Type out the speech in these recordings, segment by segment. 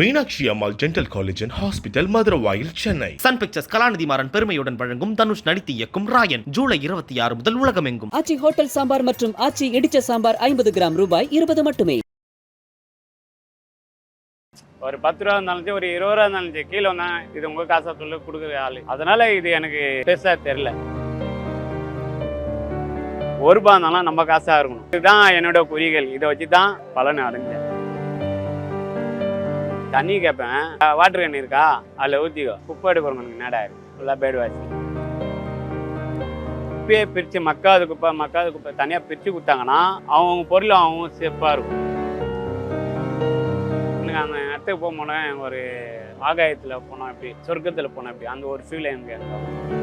Meenakshi Ammal dental college and hospital Maduravoyal Chennai. Sun Pictures Kalanithi Maran பெருமையுடன் வழங்கும் தனுஷ் நடித்து இயக்கும் ராயன் ஜூலை இருபத்தி ஆறு முதல் உலகமெங்கும். ஆச்சி ஹோட்டல் சாம்பார் மற்றும் ஆச்சி இடிச்ச சாம்பார் ஐம்பது கிராம் ரூபாய் இருபது மட்டுமே. ஒரு பத்து ரூபா இருந்தாலும் ஒரு இருபது ரூபா இருந்தாலும் கீழே வந்தா இது உங்க காசா சொல்லி கொடுக்குற ஆளு. அதனால இது எனக்கு பெருசா தெரியல. ஒரு ரூபா இருந்தாலும் நம்ம காசா இருக்கணும். இதுதான் என்னோட குறிகள் இதை வச்சு தான் பலன் அடைஞ்சேன். தண்ணி கேட்பேன் வாட்டர் கேன் இருக்கா? அதில் ஊற்றிக்கோ குப்பை எடுக்கிறவங்களுக்கு நேடா இருக்கு ஃபுல்லாக பேடு வாசி குப்பையை பிரித்து மக்காத குப்பை மக்காத குப்பை தனியாக பிரித்து கொடுத்தாங்கன்னா அவங்க பொருள் அவங்க சேஃபாக இருக்கும். எனக்கு அந்த இடத்துக்கு போக போனேன் ஒரு ஆகாயத்தில் போனோம் எப்படி சொர்க்கத்தில் போனோம் எப்படி அந்த ஒரு ஃபீல் எனக்கு எனக்கு.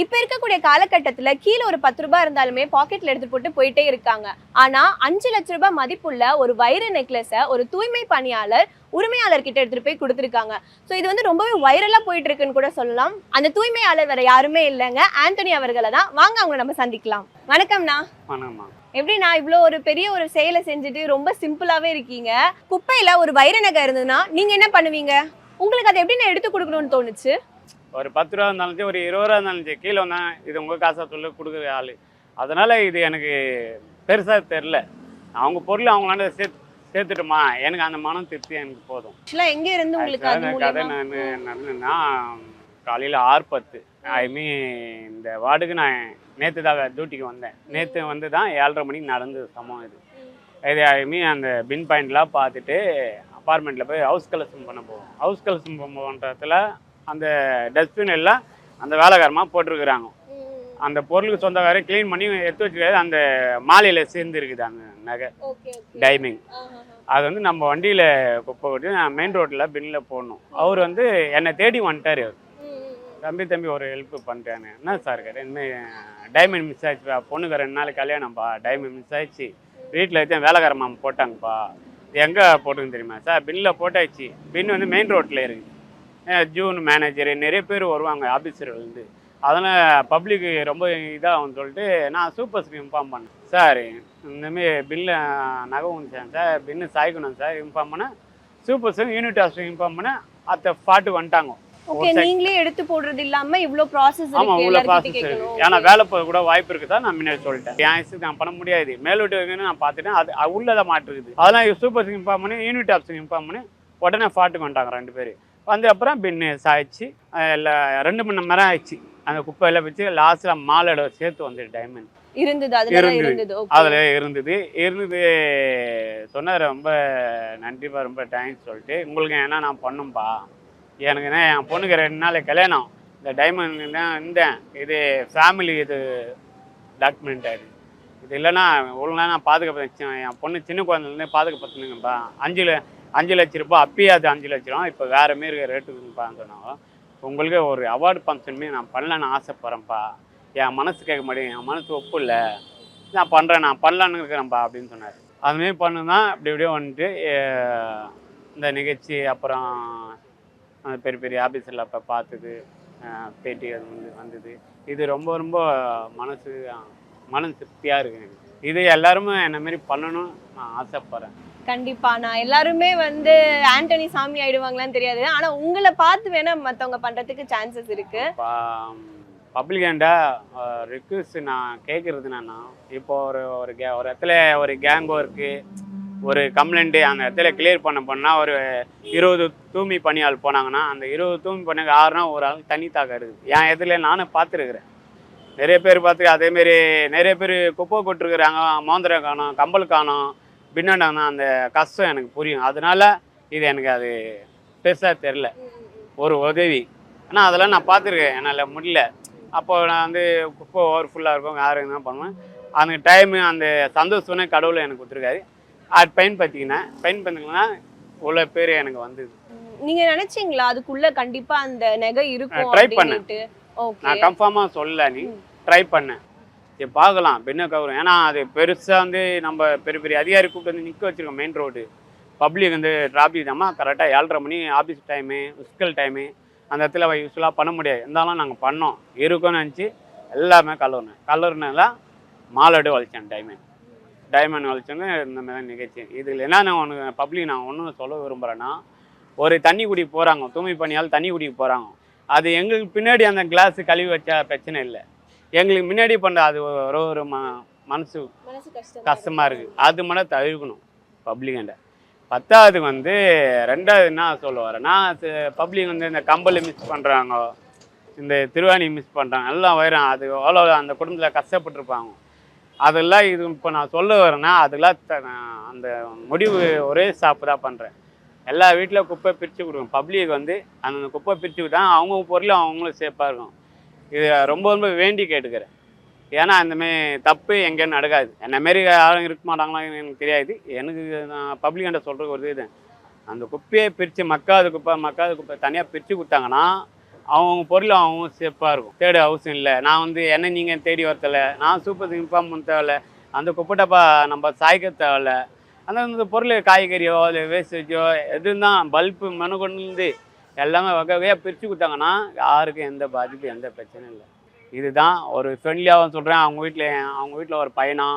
இப்ப இருக்கக்கூடிய காலகட்டத்துல கீழே ஒரு பத்து ரூபாய் இருந்தாலுமே பாக்கெட்ல எடுத்து போட்டு போயிட்டே இருக்காங்க. ஆனா அஞ்சு லட்ச ரூபாய் மதிப்புள்ள ஒரு வைர நெக்லஸ ஒரு தூய்மை பணியாளர் உரிமையாளர் கிட்ட எடுத்துட்டு போய் கொடுத்துருக்காங்க. ஸோ இது வந்து ரொம்பவே வைரலா போயிட்டு இருக்குன்னு கூட சொல்லலாம். அந்த தூய்மையாளர் வேற யாருமே இல்லைங்க. ஆண்டனி அவர்களை தான். வாங்க அவங்களை நம்ம சந்திக்கலாம். வணக்கம்ண்ணா வணக்கம்மா. எப்படிண்ணா இவ்வளோ ஒரு பெரிய ஒரு செயலை செஞ்சுட்டு ரொம்ப சிம்பிளாவே இருக்கீங்க? குப்பையில ஒரு வைர நகை இருந்ததுன்னா நீங்க என்ன பண்ணுவீங்க? உங்களுக்கு அதை எப்படி நான் எடுத்து கொடுக்கணும்னு தோணுச்சு? ஒரு பத்து ரூபா இருந்தாலும் சரி ஒரு இருபது ரூபா இருந்தாலும் சரி கீழே வந்தா இது உங்கள் காசா சொல்லி கொடுக்குற ஆள். அதனால இது எனக்கு பெருசாக தெரில அவங்க பொருள் அவங்களாண்ட சேர்த்து சேர்த்துட்டுமா? எனக்கு அந்த மனம் திருப்தி எனக்கு போதும். ஆக்சுவலா எங்க இருந்து உங்களுக்கு அது அந்த கதை நான் நடந்ததுன்னா காலையில் ஆறு பத்து. ஐ மீன் இந்த வார்டுக்கு நான் நேற்று தான் டியூட்டிக்கு வந்தேன். நேற்று வந்து தான் ஏழரை மணிக்கு நடந்தது சமம் இது. இது ஐ மீன் அந்த பின் பாயிண்ட்லாம் பார்த்துட்டு அப்பார்ட்மெண்ட்டில் போய் ஹவுஸ் கலெக்ஷன் பண்ண போவோம். ஹவுஸ் கலெக்ஷன் பண்ணுறதுல அந்த டஸ்ட்பின் எல்லாம் அந்த வேலைக்காரமாக போட்டிருக்கிறாங்க. அந்த பொருளுக்கு சொந்தக்காரே க்ளீன் பண்ணி எடுத்து வச்சுருக்காது அந்த மாலையில் சேர்ந்து இருக்குது அந்த நகை. டைமிங் அது வந்து நம்ம வண்டியில் குப்பை கொட்டி நான் மெயின் ரோட்டில் பின்னில் போடணும். அவர் வந்து என்னை தேடி வந்துட்டார் அவர். தம்பி தம்பி ஒரு ஹெல்ப் பண்ணிட்டேன்னு என்ன சார் இருக்காரு? இனிமேல் டைமண்ட் மிஸ் ஆயிடுச்சுப்பா பொண்ணுக்கு ரெண்டு நாள் கல்யாணம்ப்பா டைமண்ட் மிஸ் ஆயிடுச்சு. வீட்டில் வச்சு வேலைக்கார மாமா போட்டாங்கப்பா எங்கே போட்டுன்னு தெரியுமா சார் பின்னில் போட்டாச்சு. பின் வந்து மெயின் ரோட்டில் இருக்குது ஜூன் மேனேஜர் நிறைய பேர் வருவாங்க ஆஃபீஸர்லேருந்து அதனால் பப்ளிக்கு ரொம்ப இதாகும்னு சொல்லிட்டு நான் சூப்பர்ஸ்க்கு இன்ஃபார்ம் பண்ணேன். சார் இந்தமாரி பில்லு நகை வந்துச்சேன் சார் பின்னு சாய்க்கணும் சார் இன்ஃபார்ம் பண்ணேன். சூப்பர்ஸும் யூனிட் ஆஃபீஸுக்கு இன்ஃபார்ம் பண்ணேன். அத்தை பாட்டு வந்துட்டாங்க. ஓகே நீங்களே எடுத்து போடுறது இல்லாம இவ்ளோ ப்ராசஸ் ஆமா எல்லார்கிட்ட ப்ராசஸ் இருக்கு. ஏன்னா வேலை போக கூட வாய்ப்பு இருக்குதா நான் முன்னாடி சொல்லிட்டேன். என் வயசுக்கு நான் பண்ண முடியாது. மேல் வீட்டு இருக்குன்னு நான் பார்த்துட்டேன். அது அது உள்ளதான் மாட்டிருக்குது அதெல்லாம் சூப்பர்ஸுக்கு இன்ஃபார்ம் பண்ணி யூனிட் ஆஃபீஸுக்கு இன்ஃபார்ம் பண்ணி உடனே ஃபாட்டுக்கு வந்துட்டாங்க ரெண்டு பேர். வந்து அப்புறம் பின்னு சாய்ச்சி எல்லாம் ரெண்டு மணி நேரம் ஆயிடுச்சு. அந்த குப்பையெல்லாம் வச்சு லாஸ்ட்டில் மாலோட சேர்த்து வந்து டைமண்ட் இருந்தது இருந்தது. இருந்தது. அதில் இருந்தது. இருந்து சொன்னார் ரொம்ப நன்றிப்பா ரொம்ப தேங்க்ஸ் சொல்லிட்டு உங்களுக்கு ஏன்னா நான் பண்ணும்பா? எனக்கு என்ன என் பொண்ணுக்கு ரெண்டு நாள் கல்யாணம். இந்த டைமண்ட் தான் இருந்தேன். இது ஃபேமிலி இது டாக்குமெண்ட் ஆயிடுது இது இல்லைன்னா ஒழுங்கா நான் பாதுகாப்பு என் பொண்ணு சின்ன குழந்தைலேருந்து பாதுகாப்புனுங்கப்பா அஞ்சு ல- அஞ்சு லட்ச ரூபாய் அப்பயே அது அஞ்சு லட்ச ரூபா. இப்போ வேறு மாரி ரேட்டுக்குப்பான்னு சொன்னாங்க உங்களுக்கு ஒரு அவார்டு ஃபங்க்ஷனுமே நான் பண்ணலான்னு ஆசைப்பட்றேன்ப்பா. என் மனசு கேட்க மாட்டேங்குது. என் மனசு ஒப்பு இல்லை நான் பண்ணுறேன் நான் பண்ணலான்னு இருக்கிறேன்ப்பா அப்படின்னு சொன்னார். அதுமாரி பண்ணுனா இப்படி இப்படியே வந்துட்டு இந்த நிகழ்ச்சி அப்புறம் அந்த பெரிய பெரிய ஆஃபீஸில் அப்போ பார்த்தது பேட்டி அது வந்து வந்தது. இது ரொம்ப ரொம்ப மனசு மன திருப்தியாக இருக்குது எனக்கு. இது எல்லாருமே என்னமாரி பண்ணணும் நான் ஆசைப்பட்றேன். கண்டிப்பா. நான் எல்லாருமே வந்து ஆண்டனி சாமி ஆயிடுவாங்களான்னு தெரியாது. ஆனா உங்களை பார்த்து வேணா மத்தவங்க பண்றதுக்கு சான்சஸ் இருக்கு. பப்ளிகேண்டா ரிக்வஸ்ட் நான் கேட்கறது என்னன்னா இப்போ ஒரு ஒரு கே ஒரு இடத்துல ஒரு கேங் ஒர்க்கு ஒரு கம்ப்ளைண்ட்டு அந்த இடத்துல கிளியர் பண்ண போனால் ஒரு இருபது தூய்மை பணியாள் போனாங்கன்னா அந்த இருபது தூய்மை பணியாள் ஆறுனா ஒரு ஆள் தண்ணி தாக்கம் இருக்குது என் இடத்துல நானும் பார்த்துருக்குறேன். நிறைய பேர் பார்த்துருக்கேன் அதேமாரி நிறைய பேர் குப்பை கொட்டிருக்கிறாங்க மோந்திரம் காணும் கம்பல் காணும். பின்னாண்டானா அந்த கஷ்டம் எனக்கு புரியும். அதனால இது எனக்கு அது பெருசாக தெரில ஒரு உதவி. ஆனால் அதெல்லாம் நான் பார்த்துருக்கேன். என்னால் முடியல. அப்போ நான் வந்து குப்பை ஓவர் ஃபுல்லாக இருக்கும் யாரும் என்ன பண்ணுவேன்? அந்த டைமு அந்த சந்தோஷமே கடவுள் எனக்கு கொடுத்துருக்காரு. அது பயன்படுத்திக்கினேன். பயன்படுத்தினா இவ்வளோ பேர் எனக்கு வந்தது. நீங்க நினைச்சீங்களா? அதுக்குள்ள கண்டிப்பா அந்த நகை இருக்கும் try பண்ணேன். நான் கன்ஃபார்மாக சொல்லல நீ. ட்ரை பண்ணேன். சரி பார்க்கலாம் பின்ன கவரும். ஏன்னா அது பெருசாக வந்து நம்ம பெரிய பெரிய அதிகாரி கூப்பிட்டு வந்து நிற்க வச்சுருக்கோம் மெயின் ரோடு பப்ளிக் வந்து டிராஃபிக் தாம்மா கரெக்டாக ஏழரை மணி ஆஃபீஸ் டைமு ஸ்கூல் டைமு அந்த இடத்துல யூஸ்ஃபுல்லாக பண்ண முடியாது. இருந்தாலும் நாங்கள் பண்ணோம். இருக்கும்னு நினச்சி எல்லாமே கல்லூரினேன் கல்லூரினால மாலோடு வலிச்சேன் டைமண்ட் டைமண்ட் வலிச்சுன்னு இந்த மாதிரி நிகழ்ச்சி. இதில் என்ன நான் ஒன்று பப்ளிக் நான் ஒன்றும் சொல்ல விரும்புகிறேன்னா ஒரு தண்ணி குடி போகிறாங்க தூய்மை பணியால் தண்ணி குடிக்கு போகிறாங்க அது எங்களுக்கு பின்னாடி அந்த கிளாஸ் கழுவி வச்சா பிரச்சனை இல்லை. எங்களுக்கு முன்னாடி பண்ணுற அது ஒரு ஒரு ம மனசு மனசு கஷ்டம் கஷ்டமாக இருக்குது அது மட்டும் தவிர்க்கணும் பப்ளிக்கிட்ட பத்தாவது வந்து ரெண்டாவது என்ன சொல்ல வரேன்னா பப்ளிக் வந்து இந்த கம்பல் மிஸ் பண்ணுறாங்க இந்த திருவாணி மிஸ் பண்ணுறாங்க எல்லாம் வயிறான். அது எவ்வளோ அந்த குடும்பத்தில் கஷ்டப்பட்டிருப்பாங்க. அதெல்லாம் இது இப்போ நான் சொல்ல வரேன்னா அதெல்லாம் அந்த முடிவு ஒரே ஸ்டாப்பு தான் பண்ணுறேன் எல்லா வீட்டில் குப்பை பிரித்து கொடுங்க பப்ளிக் வந்து அந்த குப்பை பிரித்து விட்டா அவங்க பொருளும் அவங்களும் சேஃபாக இருக்கும் இது ரொம்ப ரொம்ப வேண்டி கேட்டுக்கிறேன். ஏன்னா அந்தமாரி தப்பு எங்கேயும் நடக்காது. என்னமாரி யாரும் இருக்க மாட்டாங்களான்னு எனக்கு தெரியாது. எனக்கு நான் பப்ளிக்கிட்ட சொல்கிறது ஒரு இது அந்த குப்பையை பிரித்து மக்காத குப்பை மக்காத குப்பை தனியாக பிரித்து கொடுத்தாங்கன்னா அவங்க பொருள் அவங்க சேஃபாக இருக்கும். தேட அவசியம் இல்லை. நான் வந்து என்ன நீங்கள் தேடி வரத்தலை நான் சூப்பர் இன்ஃபார்ம் பண்ண தேவையில்ல. அந்த குப்பை டப்பா நம்ம சாய்க்க தேவையில்ல. அந்த பொருள் காய்கறியோ இல்லை வேஸ்டேஜோ எதுவும் பல்பு மனுகொண்டு எல்லாமே வகை வகையாக பிரித்து கொடுத்தாங்கன்னா யாருக்கும் எந்த பாதிப்பும் எந்த பிரச்சனையும் இல்லை. இதுதான் ஒரு ஃப்ரெண்ட்லியாகவும் சொல்கிறேன் அவங்க வீட்டில் அவங்க வீட்டில் ஒரு பையனா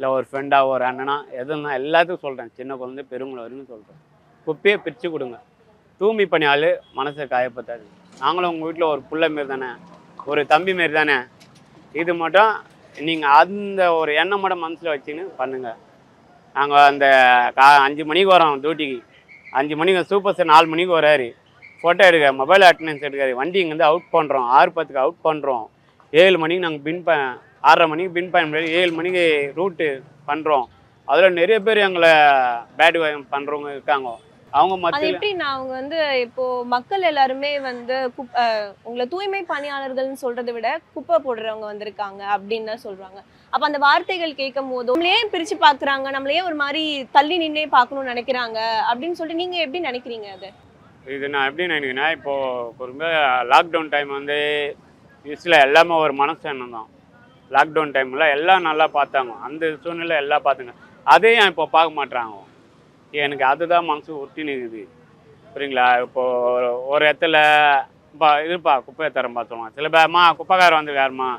இல்லை ஒரு ஃப்ரெண்டா ஒரு அண்ணனா எதுனா எல்லாத்துக்கும் சொல்கிறேன் சின்ன குழந்தை பெருங்குளம் வரைக்கும் சொல்கிறேன் குப்பையை பிரித்து கொடுங்க. தூய்மை பணியாள் மனசை காயப்பத்தாது நாங்களும் உங்கள் வீட்டில் ஒரு புள்ள மாரி தானே ஒரு தம்பி மாரி தானே இது மட்டும் நீங்கள் அந்த ஒரு எண்ணம் மட்டும் மனசில் வச்சுன்னு பண்ணுங்கள் நாங்கள் அந்த கா அஞ்சு மணிக்கு வரோம் டியூட்டிக்கு அஞ்சு மணிக்கு சூப்பர் சார் நாலு மணிக்கு வராரு. ஃபோட்டோ எடுக்க மொபைல் அட்டண்டன்ஸ் எடுக்காரு வண்டி இங்கேருந்து அவுட் பண்ணுறோம் ஆறு பத்துக்கு அவுட் பண்ணுறோம் ஏழு மணிக்கு நாங்கள் பின் ப ஆறரை மணிக்கு பின் பண்ணி ஏழு மணிக்கு ரூட்டு பண்ணுறோம் அதில் நிறைய பேர் எங்களை பேட் பண்ணுறவங்க இருக்காங்க. அவங்க மத்தியில் எப்படி நான் அவங்க வந்து இப்போ மக்கள் எல்லாருமே வந்து உங்களை தூய்மை பணியாளர்கள்னு சொல்றதை விட குப்பை போடுறவங்க வந்திருக்காங்க அப்படின்னு தான் சொல்றாங்க. அப்ப அந்த வார்த்தைகள் கேட்கும் போது நம்மளையே பிரிச்சு பாக்குறாங்க நம்மளையே ஒரு மாதிரி தள்ளி நின்னே பார்க்கணும்னு நினைக்கிறாங்க? அப்படின்னு சொல்லிட்டு நீங்க எப்படி நினைக்கிறீங்க அது? இது நான் எப்படி நினைக்கிறேன்னா இப்போது ரொம்ப லாக்டவுன் டைம் வந்து யூஸ்வலாக எல்லாமே ஒரு மனசு எண்ணம் தான். லாக்டவுன் டைமில் எல்லாம் நல்லா பார்த்தாங்க. அந்த சூழ்நிலை எல்லாம் பார்த்துங்க. அதையும் இப்போ பார்க்க மாட்டாங்க எனக்கு அதுதான் மனசு ஒட்டி நிற்குது புரியுங்களா? இப்போது ஒரு இடத்துல இப்போ இதுப்பா குப்பையை தரம் பார்த்துருவோம். சில பேர்மா குப்பைக்காரர் வேறுமா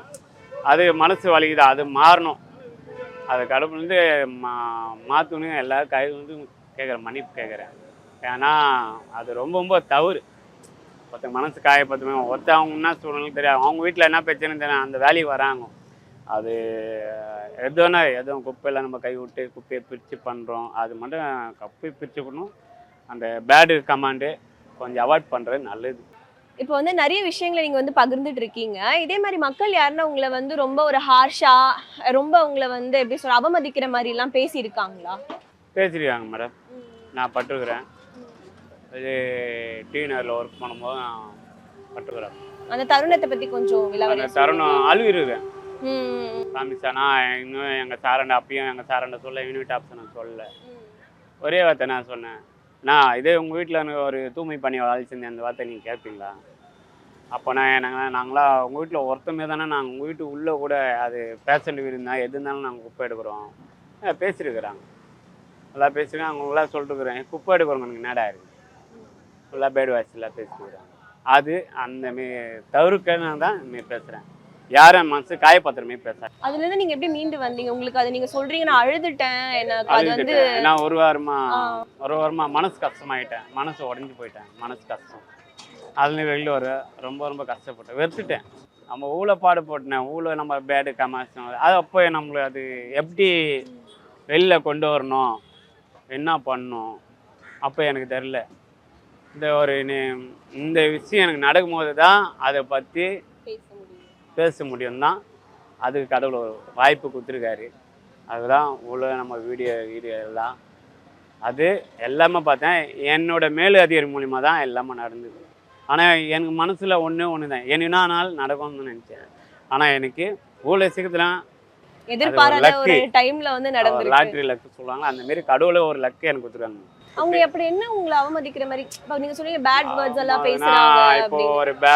அது மனசு வலிக்குது. அது மாறணும். அது கடவுள் வந்து மா மாற்றணும் எல்லாரும் கை வந்து கேட்குறேன் மன்னிப்பு கேட்குறேன் ஏன்னா அது ரொம்ப ரொம்ப தவறு. ஒருத்தன் மனசு காயப்படுத்துமே ஒருத்தன் அவங்க என்ன சூழ்நிலை தெரியாது. அவங்க வீட்டில் என்ன பிரச்சனை தெரியும் அந்த வேலைக்கு வராங்க. அது எதுனா எதுவும் குப்பையில் நம்ம கை விட்டு குப்பையை பிரித்து பண்ணுறோம் அது மட்டும் குப்பையை பிரிச்சுக்கணும் அந்த பேடு கமாண்டு கொஞ்சம் அவாய்ட் பண்ணுறது நல்லது. இப்போ வந்து நிறைய விஷயங்களை நீங்க வந்து பகிர்ந்துட்டு இருக்கீங்க. இதே மாதிரி மக்கள் யாருன்னா உங்களை வந்து ரொம்ப ஒரு ஹார்ஷா ரொம்ப உங்களை வந்து எப்படி சொல்ற அவமதிக்கிற மாதிரி எல்லாம் பேசி இருக்காங்களா பேசியிருக்காங்க மேடம் நான் பட்டிருக்கிறேன். இது டிவினரில் ஒர்க் பண்ணும்போது நான் பட்டிருக்கிறேன் அந்த தருணத்தை பத்தி கொஞ்சம் அந்த விலாவரியா தருணம் அழுவிருக்கேன் ம். காமிச்சானா இன்னும் எங்கள் சாரண்ட அப்பயும் எங்கள் சாரண்ட சொல்ல யூனிட் ஆப்ஷன் சொல்லல. ஒரே வார்த்தை நான் சொன்னேன். நான் இதே உங்கள் வீட்டில் ஒரு தூய்மை பண்ணி வளர்ச்சிருந்தேன் அந்த வார்த்தை நீங்கள் கேட்பீங்களா அப்போ நான் நாங்கள் நாங்களா உங்கள் வீட்டில் ஒருத்தமே தானே நாங்கள் உங்கள் வீட்டு உள்ளே கூட அது பேஷண்ட் இருந்தா எது இருந்தாலும் நாங்கள் குப்பை எடுக்கிறோம். பேசியிருக்கிறாங்க நல்லா பேசியிருக்காங்க அவங்களாம் சொல்லிட்டுருக்குறேன் குப்பை எடுக்கிறவங்க எனக்கு நேடா இருக்குது ஃபுல்லாக பேடு வாய்ஸ்லாம் பேசிக்கிறாங்க அது அந்த மாரி தவிர்க்கன்னு தான் மாரி பேசுகிறேன் யாரும் மனசு காயப்படுத்துற மாரி பேசுகிறேன் அதுல இருந்து நீங்க எப்படி மீண்டு வந்தீங்க? உங்களுக்கு அது நீங்க சொல்றீங்க நான் அழுதுட்டேன் எனக்கு அது வந்து அழுதுட்டேன். நான் ஒரு வாரமா ஆ. ஒரு வாரமா மனசு கஷ்டமாயிட்டேன். மனசு உடஞ்சி போயிட்டேன். மனசு கஷ்டம். அதுல வெளியில் வர ரொம்ப ரொம்ப கஷ்டப்பட்டேன். வெறுத்துட்டேன். நம்ம ஊழ பாடு போட்டேன் ஊழ நம்ம பேடு கமாசம் அது அப்போ நம்மளுக்கு அது எப்படி வெளில கொண்டு வரணும்? என்ன பண்ணணும்? அப்போ எனக்கு தெரில இந்த ஒரு இந்த விஷயம் எனக்கு நடக்கும்போது தான் அதை பற்றி பேச முடியும். பேச முடியும் தான் அதுக்கு கடவுள் ஒரு வாய்ப்பு கொடுத்துருக்காரு. அதுதான் உள்ள நம்ம வீடியோ வீடியோ எல்லாம். அது எல்லாமே பார்த்தேன் என்னோட மேலு அதிகாரி மூலிமா தான் எல்லாமே நடந்தது. ஆனால் எனக்கு மனசில் ஒன்று ஒன்று தான் என்ன நாள் நடக்கும்னு நினச்சேன். ஆனால் எனக்கு ஊழல் சீக்கிரத்தில் எதிர்பாராத. ஒரு டைம்ல வந்து நடந்திருக்கு. லாட்ரி லக்கு சொல்லுவாங்க அந்த மாரி கடவுளை ஒரு லக்கு எனக்கு கொடுத்துருக்காங்க. அவங்க எப்படி என்ன உங்களை அவமதிக்கிற மாதிரி? இப்ப நீங்க சொன்னீங்க பேட் வேர்ட்ஸ் எல்லாம் பேசுறாங்க இப்போ ஒரு பே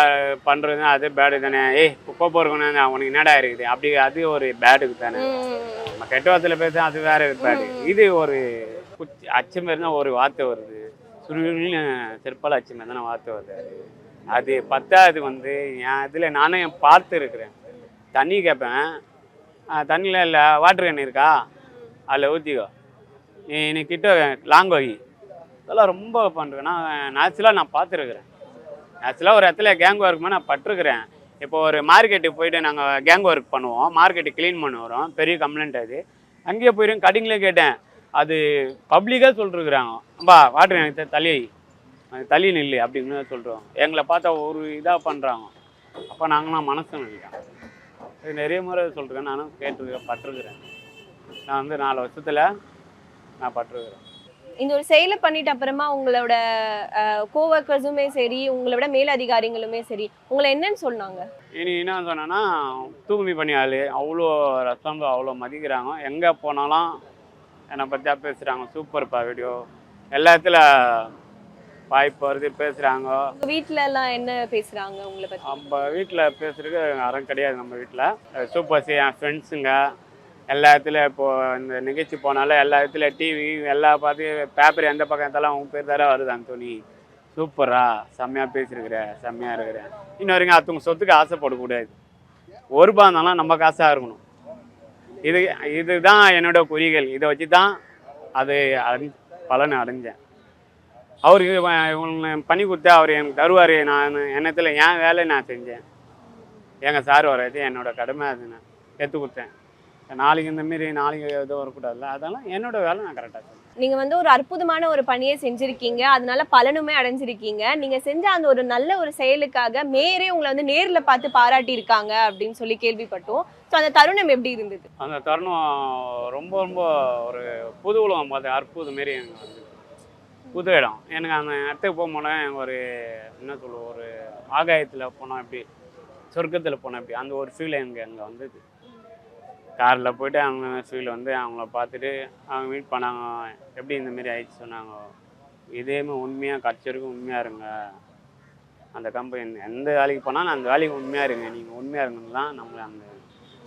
பண்ணுறது அது பேடு தானே. ஏய் குப்பை போறக்கணும் அவனுக்கு என்னடா இருக்குது? அப்படி அது ஒரு பேடுக்கு தானே. நம்ம கெட்ட வார்த்தையில பேச அது வேற பேடு இது ஒரு குச்சி அச்சம் இருந்தால் ஒரு வார்த்தை வருது. சுருள்னு செருப்பால் அச்சம் தானே வார்த்தை வருது அது? பத்தாவது வந்து. என் இதில் நானும் பார்த்து இருக்கிறேன். தண்ணி கேட்பேன் தண்ணியில் இல்லை. வாட்டர் கேன் இருக்கா? அதில் ஊற்றிக்கோ நீ கிட்ட லாங் வை இதெல்லாம் ரொம்ப பண்ணுறேன் நான் நேச்சுரலாக நான் பார்த்துருக்குறேன். நேச்சுரலாக ஒரு இடத்துல கேங் ஒர்க் நான் பட்டிருக்கிறேன். இப்போ ஒரு மார்க்கெட்டுக்கு போயிட்டு நாங்கள் கேங் ஒர்க் பண்ணுவோம். மார்க்கெட்டு க்ளீன் பண்ண வரோம். பெரிய கம்ப்ளைண்ட் அது. அங்கேயே போயிடும் கட்டிங்லேயே கேட்டேன். அது பப்ளிக்காக சொல்லிருக்குறாங்க. பா வாட்டர் எனக்கு தள்ளி வை. தள்ளி நில்லு அப்படின்னு சொல்கிறோம் எங்களை பார்த்தா ஒரு இதாக பண்ணுறாங்க அப்போ நாங்களாம் மனசு நினைக்கிறோம். இது நிறைய முறை சொல்கிறேன் நானும் கேட்டிருக்கேன் பட்டிருக்கிறேன். நான் வந்து நாலு வருஷத்தில் நான் பட்டிருக்கிறேன். இந்த ஒரு செயலை பண்ணிட்ட அப்புறமா உங்களோட கோவர்க்கர்ஸுமே சரி உங்களை விட மேல் அதிகாரிகளுமே சரி உங்களை என்னன்னு சொன்னாங்க? இனி என்ன சொன்னேன்னா தூய்மை பணியாள் அவ்வளோ ரசம் அவ்வளோ மதிக்கிறாங்க. எங்கே போனாலும் என்னை பற்றியா பேசுகிறாங்க சூப்பர்ப்பா வீடியோ எல்லா இடத்துல வாய்ப்பு வருது பேசுகிறாங்க வீட்ல எல்லாம் என்ன பேசுறாங்க உங்களை பத்தி? நம்ம வீட்டில் பேசுறதுக்கு யாரும் கிடையாது நம்ம வீட்டில் சூப்பர் சி என் ஃப்ரெண்ட்ஸுங்க எல்லா இடத்துல இப்போது இந்த நிகழ்ச்சி போனாலும் எல்லா இடத்துல டிவி எல்லா பார்த்து பேப்பர் எந்த பக்கம் இருந்தாலும் அவங்க பேர் தர வருது அந்தோனி சூப்பரா செம்மையாக பேசியிருக்கிற செம்மையாக இருக்கிற. இன்னும் வரைக்கும் அடுத்தவங்க சொத்துக்கு ஆசைப்படக்கூடாது ஒரு ரூபா இருந்தாலும் நம்ம காசாக இருக்கணும். இது இதுதான் என்னோட குறிகள். இதை வச்சு தான் அது அடை பலனை அடைஞ்சேன். அவருக்கு இவ- இவங்க பண்ணி கொடுத்தா அவர் எனக்கு தருவார். நான் எண்ணத்தில் என் வேலையை நான் செஞ்சேன். எங்கள் சார் வர்றது என்னோட கடமை அது நான் எடுத்து கொடுத்தேன். நாளைக்கு இந்த மாரி நாளைக்கு எதுவும் வரக்கூடாதுல்ல? அதெல்லாம் என்னோட வேலை நான் கரெக்டாக செஞ்சேன் நீங்க வந்து ஒரு அற்புதமான ஒரு பணியை செஞ்சிருக்கீங்க. அதனால பலனுமே அடைஞ்சிருக்கீங்க. நீங்க செஞ்ச அந்த ஒரு நல்ல ஒரு செயலுக்காக மேயரே உங்களை வந்து நேர்ல பார்த்து பாராட்டி இருக்காங்க அப்படின்னு சொல்லி கேள்விப்பட்டோம். ஸோ அந்த தருணம் எப்படி இருந்தது? அந்த தருணம் ரொம்ப ரொம்ப ஒரு புது உலகம் பார்த்து அற்புதம் மாரி எனக்கு வந்து. புது இடம். எனக்கு அந்த இடத்துக்கு போகும்போது ஒரு என்ன சொல்லுவோம் ஒரு ஆகாயத்தில் போனோம் எப்படி சொர்க்கத்தில் போனோம் எப்படி அந்த ஒரு ஃபீல் எனக்கு அங்கே வந்தது. காரில் போயிட்டு அவங்க ஃபீல் வந்து அவங்கள பார்த்துட்டு அவங்க மீட் பண்ணாங்க. எப்படி இந்த மாரி ஆயிடுச்சு சொன்னாங்க. இதேமே உண்மையாக கட்சி வரைக்கும் உண்மையாக இருங்க. அந்த கம்பெனி எந்த வேலைக்கு போனாலும் அந்த வேலைக்கு உண்மையாக இருங்க. நீங்கள் உண்மையாக இருங்கன்னு தான் நம்மளை அந்த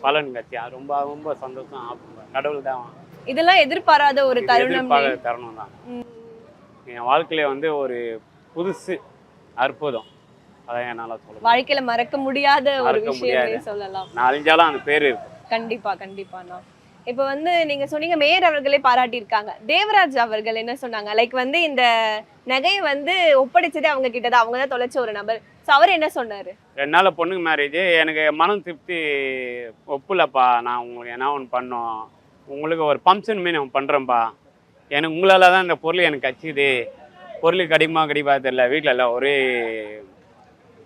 பலன் கட்சி ரொம்ப ரொம்ப சந்தோஷம் ஆகும் கடவுள் தான் இதெல்லாம் எதிர்பாராத ஒரு தருணம். தருணம் தான். என் வாழ்க்கையில வந்து ஒரு புதுசு அற்புதம். அதான் என்னால் சொல்ல. வாழ்க்கையில மறக்க முடியாத ஒரு விஷயமே. சொல்லலாம். நான் அழிஞ்சாலும் அந்த பேர் இருக்கும் கண்டிப்பா கண்டிப்பாண்ணா இப்போ வந்து நீங்க சொன்னீங்க மேயர் அவர்களே பாராட்டியிருக்காங்க. தேவராஜ் அவர்கள் என்ன சொன்னாங்க? லைக் வந்து இந்த நகையை வந்து ஒப்படைச்சதே அவங்க கிட்ட தான். அவங்க தான் தொலைச்ச ஒரு நபர். ஸோ அவர் என்ன சொன்னாரு? ரெண்டு நாள் பொண்ணுக்கு மேரேஜ் எனக்கு மனம் திருப்தி ஒப்புலப்பா. நான் உங்களுக்கு என்ன ஒன்று பண்ணோம்? உங்களுக்கு ஒரு ஃபங்க்ஷன் மாரி நான் பண்ணுறேன்ப்பா எனக்கு உங்களால் தான் இந்த பொருள் எனக்கு கச்சிது. பொருள் கிடைக்குமா கிடைப்பா தெரியல. வீட்டில் இல்லை ஒரே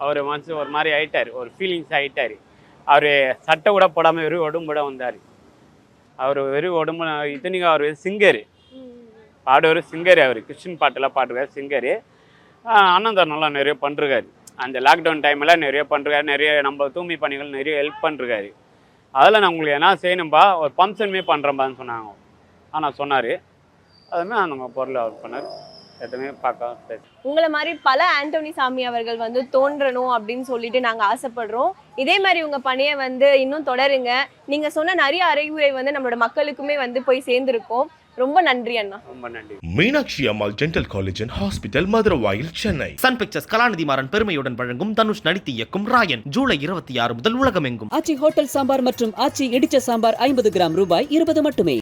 அவர் மனசு ஒரு மாதிரி ஆயிட்டார். ஒரு ஃபீலிங்ஸ் ஆகிட்டார் அவர் சட்டை கூட போடாமல் வெறும் உடம்போட வந்தார். அவர் வெறும் உடம்பு இத்தனைக்கும் அவர் சிங்கர். பாடுவார் சிங்கர் அவர். கிறிஸ்டின் பாட்டெல்லாம் பாடுவார் சிங்கரு. அண்ணன் நல்லா நிறைய பண்ணிருக்காரு. அந்த லாக்டவுன் டைமில் நிறைய பண்ணிருக்காரு. நிறைய நம்ம தூய்மை பணிகள் நிறைய ஹெல்ப் பண்ணிருக்காரு. அதில் நான் உங்களுக்கு என்ன செய்யணும்பா? ஒரு ஃபங்க்ஷனுமே பண்ணுறேன்பான்னு சொன்னாங்க. ஆனால் சொன்னார். அதுமாதிரி அந்த பொருளை அவர் பண்ணார். எதுவுமே பார்க்க பேச உங்களை மாதிரி பல ஆண்டோனி சாமி அவர்கள் வந்து தோன்றணும் அப்படின்னு சொல்லிட்டு நாங்க ஆசைப்படுறோம். இதே மாதிரி உங்க பணியை வந்து இன்னும் தொடருங்க. நீங்க சொன்ன நிறைய அறிவுரை வந்து நம்மளோட மக்களுக்குமே வந்து போய் சேர்ந்திருக்கோம். ரொம்ப நன்றி அண்ணா. ரொம்ப நன்றி. Meenakshi Ammal dental college and hospital Maduravoyal Chennai. Sun Pictures Kalanithi Maran பெருமையுடன் வழங்கும் தனுஷ் நடித்து இயக்கும் ராயன் ஜூலை இருபத்தி ஆறு முதல் உலகமெங்கும். ஆச்சி ஹோட்டல் சாம்பார் மற்றும் ஆச்சி இடிச்ச சாம்பார் ஐம்பது கிராம் ரூபாய் இருபது மட்டுமே.